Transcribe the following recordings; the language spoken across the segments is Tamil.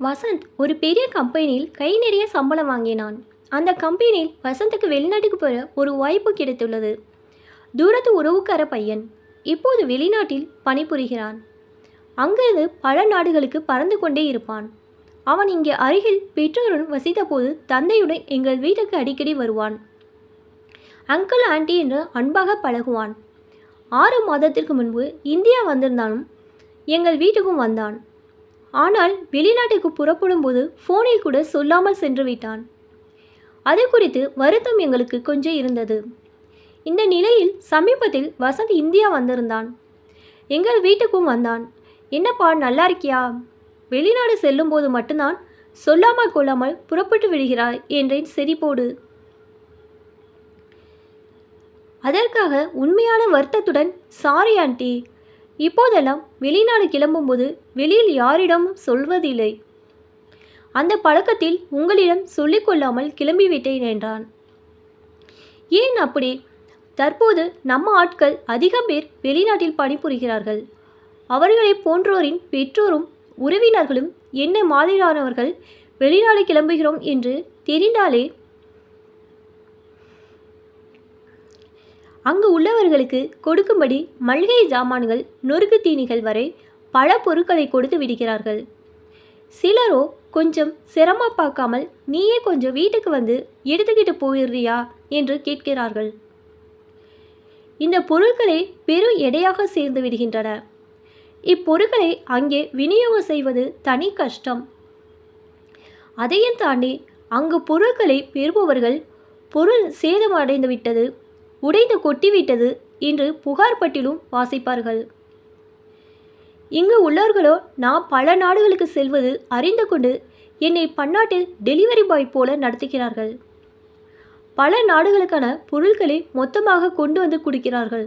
வசந்த் ஒரு பெரிய கம்பெனியில் கை நிறைய சம்பளம் வாங்கினான். அந்த கம்பெனியில் வசந்துக்கு வெளிநாட்டுக்கு போகிற ஒரு வாய்ப்பு கிடைத்துள்ளது. தூரத்து உறவுக்கார பையன் இப்போது வெளிநாட்டில் பணிபுரிகிறான். அங்கிருந்து பல நாடுகளுக்கு பறந்து கொண்டே இருப்பான். அவன் இங்கே அருகில் பெற்றோருடன் வசித்தபோது தந்தையுடன் எங்கள் வீட்டுக்கு அடிக்கடி வருவான். அங்கிள் ஆண்டி என்று அன்பாக பழகுவான். ஆறு மாதத்திற்கு முன்பு இந்தியா வந்திருந்தாலும் எங்கள் வீட்டுக்கும் வந்தான். ஆனால் வெளிநாட்டுக்கு புறப்படும் போது ஃபோனில் கூட சொல்லாமல் சென்று விட்டான் அது குறித்து வருத்தம் எங்களுக்கு கொஞ்சம் இருந்தது. இந்த நிலையில் சமீபத்தில் வசந்த் இந்தியா வந்திருந்தான். எங்கள் வீட்டுக்கும் வந்தான். என்னப்பா நல்லா இருக்கியா? வெளிநாடு செல்லும்போது மட்டும்தான் சொல்லாமல் கொள்ளாமல் புறப்பட்டு விடுகிறாய் என்றேன் செறிப்போடு. அதற்காக உண்மையான வருத்தத்துடன் சாரி ஆண்டி. இப்போதெல்லாம் வெளிநாடு கிளம்பும்போது வெளியில் யாரிடமும் சொல்வதில்லை. அந்த பழக்கத்தில் உங்களிடம் சொல்லிக்கொள்ளாமல் கிளம்பிவிட்டேன் என்றான். ஏன் அப்படி? தற்போது நம்ம ஆட்கள் அதிக பேர் வெளிநாட்டில் பணிபுரிகிறார்கள். அவர்களைப் போன்றோரின் பெற்றோரும் உறவினர்களும் என்ன மாதிரியானவர்கள்? வெளிநாடு கிளம்புகிறோம் என்று தெரிந்தாலே அங்கு உள்ளவர்களுக்கு கொடுக்கும்படி மளிகை ஜாமான்கள் நொறுக்கு தீனிகள் வரை பல பொருட்களை கொடுத்து விடுகிறார்கள். சிலரோ கொஞ்சம் சிரமம் பார்க்காமல் நீயே கொஞ்சம் வீட்டுக்கு வந்து எடுத்துக்கிட்டு போயிடுறியா? என்று கேட்கிறார்கள். இந்த பொருட்களை பெரும் எடையாக சேர்ந்து விடுகின்றன. இப்பொருட்களை அங்கே விநியோகம் செய்வது தனி கஷ்டம். அதையும் தாண்டி அங்கு பொருட்களை பெறுபவர்கள் பொருள் சேதமடைந்து விட்டது உடைந்து கொட்டிவிட்டது என்று புகார் பட்டிலும் வாசிப்பார்கள். இங்கு உள்ளவர்களோ நான் பல நாடுகளுக்கு செல்வது அறிந்து கொண்டு என்னை பன்னாட்டில் டெலிவரி பாய் போல நடத்துகிறார்கள். பல நாடுகளுக்கான பொருட்களை மொத்தமாக கொண்டு வந்து கொடுக்கிறார்கள்.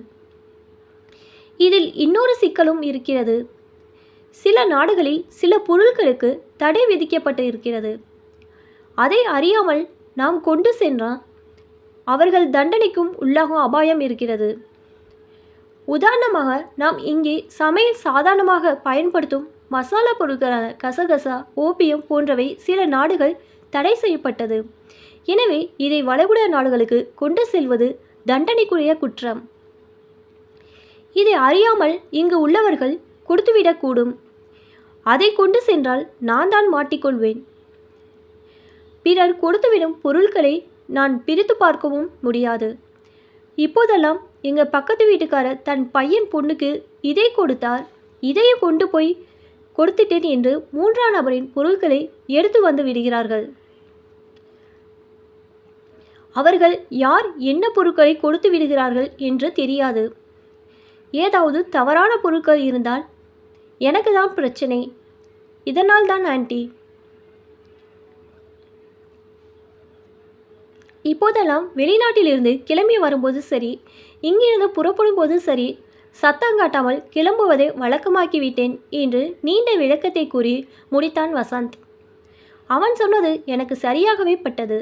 இதில் இன்னொரு சிக்கலும் இருக்கிறது. சில நாடுகளில் சில பொருட்களுக்கு தடை விதிக்கப்பட்டு இருக்கிறது அதை அறியாமல் நாம் கொண்டு சென்றால் அவர்கள் தண்டனைக்கும் உள்ளாகும் அபாயம் இருக்கிறது. உதாரணமாக நாம் இங்கே சமையல் சாதாரணமாக பயன்படுத்தும் மசாலா பொருட்களான கசகசா ஓபியம் போன்றவை சில நாடுகள் தடை செய்யப்பட்டது. எனவே இதை வளைகுடா நாடுகளுக்கு கொண்டு செல்வது தண்டனைக்குரிய குற்றம். இதை அறியாமல் இங்கு உள்ளவர்கள் கொடுத்துவிடக்கூடும். அதை கொண்டு சென்றால் நான் தான் மாட்டிக்கொள்வேன். பிறர் கொடுத்துவிடும் பொருட்களை நான் பிரித்து பார்க்கவும் முடியாது. இப்போதெல்லாம் எங்கள் பக்கத்து வீட்டுக்காரர் தன் பையன் பொண்ணுக்கு இதை கொடுத்தார். இதையும் கொண்டு போய் கொடுத்துட்டேன் என்று மூன்றாம் நபரின் பொருட்களை எடுத்து வந்து விடுகிறார்கள். அவர்கள் யார் என்ன பொருட்களை கொடுத்து விடுகிறார்கள் என்று தெரியாது. ஏதாவது தவறான பொருட்கள் இருந்தால் எனக்கு தான் பிரச்சனை. இதனால் தான் ஆன்ட்டி இப்போதெல்லாம் வெளிநாட்டிலிருந்து கிளம்பி வரும்போது சரி இங்கிருந்து புறப்படும் போது சரி சத்தம் காட்டாமல் கிளம்புவதை வழக்கமாக்கிவிட்டேன் என்று நீண்ட விளக்கத்தை கூறி முடித்தான் வசந்த். அவன் சொன்னது எனக்கு சரியாகவே பட்டது.